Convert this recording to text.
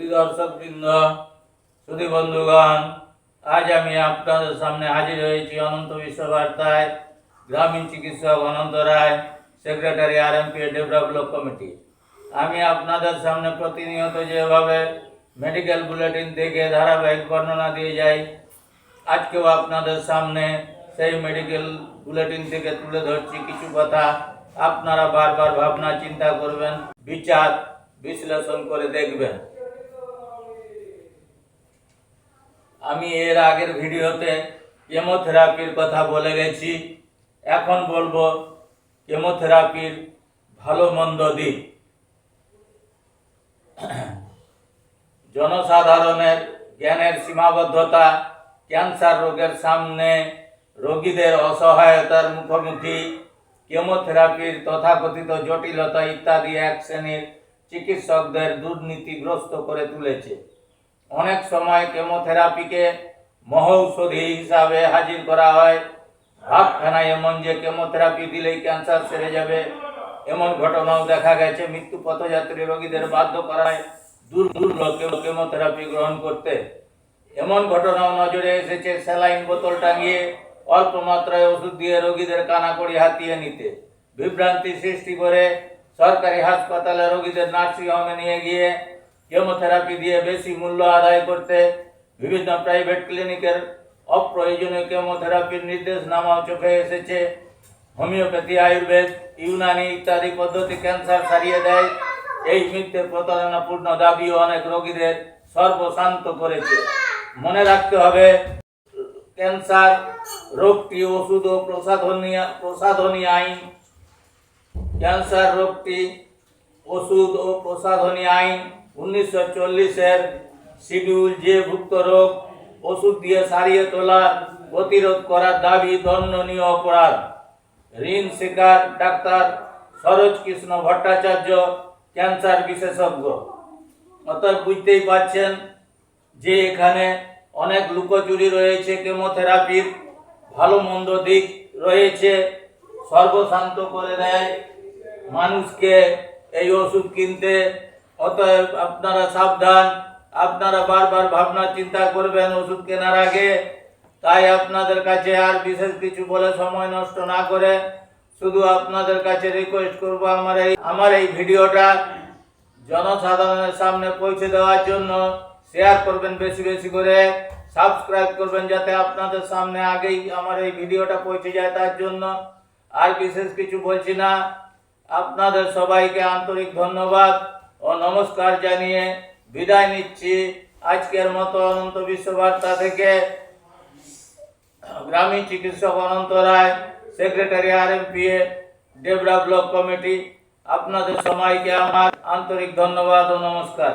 সুধী দর্শক বৃন্দ, সুধী বন্ধুগণ, আজ আমি আপনাদের সামনে হাজির হয়েছি অনন্ত বিশ্ববার্তায়, গ্রামীণ চিকিৎসক Ananta Roy, secretary R M P develop committee. আমি আপনাদের সামনে প্রতিনিয়ত যেভাবে মেডিকেল বুলেটিন থেকে ধারাবাহিক বর্ণনা দিয়ে যাই, আজকেও আপনাদের সামনে সেই মেডিকেল বুলেটিন থেকে তুলে ধরছি কিছু কথা। আপনারা বারবার ভাবনা, চিন্তা করবেন, বিচার, বিশ্লেষণ করে দেখবেন। আমি এর আগের ভিডিওতে কেমোথেরাপির কথা বলে গেছি। এখন বলব কেমোথেরাপির ভালো মন্দ দিক। জনসাধারণের জ্ঞানের সীমাবদ্ধতা, ক্যান্সার রোগের সামনে রোগীদের অসহায়তার মুখোমুখি, কেমোথেরাপির তথাকথিত জটিলতা ইত্যাদি এক শ্রেণির চিকিৎসকদের দুর্নীতিগ্রস্ত করে তুলেছে। অনেক সময় কেমোথেরাপিকে মহৌষধি হিসাবে হাজির করা হয়। ভাবখানা এমন যে কেমোথেরাপি দিলেই ক্যান্সার সেরে যাবে, এমন ঘটনাও দেখা গেছে। মৃত্যু পথযাত্রী রোগীদের বাধ্য করায় দূর দূর কেমোথেরাপি গ্রহণ করতে। এমন ঘটনাও নজরে এসেছে স্যালাইন বোতল টাঙিয়ে অল্প মাত্রায় ওষুধ দিয়ে রোগীদের কানাকড়ি হাতিয়ে নিতে। বিভ্রান্তি সৃষ্টি করে সরকারি হাসপাতালে রোগীদের নার্সিং হোমে নিয়ে গিয়ে কেমোথেরাপি দিয়ে বেশি মূল্য আদায় করতে বিভিন্ন প্রাইভেট ক্লিনিকের অপ্রয়োজনীয় কেমোথেরাপির নির্দেশনামাও চোখে এসেছে। হোমিওপ্যাথি, আয়ুর্বেদ, ইউনানি ইত্যাদি পদ্ধতি ক্যান্সার সারিয়ে দেয়। এই মিথ্যে প্রতারণাপূর্ণ দাবিও অনেক রোগীদের সর্বশান্ত করেছে। মনে রাখতে হবে, ক্যান্সার রোগটি ওষুধ ও প্রসাধনী প্রসাধনী আইন। ক্যান্সার রোগটি ওষুধ ও প্রসাধনী আইন উনিশশো চল্লিশের শিডিউল যে ভুক্ত রোগ, ওষুধ দিয়ে সারিয়ে তোলা প্রতিরোধ করার দাবি দণ্ডনীয় অপরাধ। ঋণ শিকার ডাক্তার সরোজ কৃষ্ণ ভট্টাচার্য, ক্যান্সার বিশেষজ্ঞ। অতএব বুঝতেই পারছেন যে এখানে অনেক লুকোচুরি রয়েছে, কেমোথেরাপির ভালো মন্দ দিক রয়েছে। সর্বশান্ত করে দেয় মানুষকে এই ওষুধ কিনতে। অতএব আপনারা সাবধান, আপনারা বারবার ভাবনা চিন্তা করবেন ওষুধ কেনার আগে। তাই আপনাদের কাছে আর বিশেষ কিছু বলে সময় নষ্ট না করে শুধু আপনাদের কাছে রিকোয়েস্ট করব আমার এই আমার এই ভিডিওটা জনসাধারণের সামনে পৌঁছে দেওয়ার জন্য। শেয়ার করবেন বেশি বেশি করে। সাবস্ক্রাইব করবেন যাতে আপনাদের সামনে আগেই আমার এই ভিডিওটা পৌঁছে যায় তার জন্য। আর বিশেষ কিছু বলছি না। আপনাদের সবাইকে আন্তরিক ধন্যবাদ। ও নমস্কার জানিয়ে বিদায় নিচ্ছি আজকের মতো অনন্ত বিশ্ববার্তা থেকে গ্রামীণ চিকিৎসক Ananta Roy secretary R M P A develop block committee আপনাদের সবাইকে আমার আন্তরিক ধন্যবাদ ও নমস্কার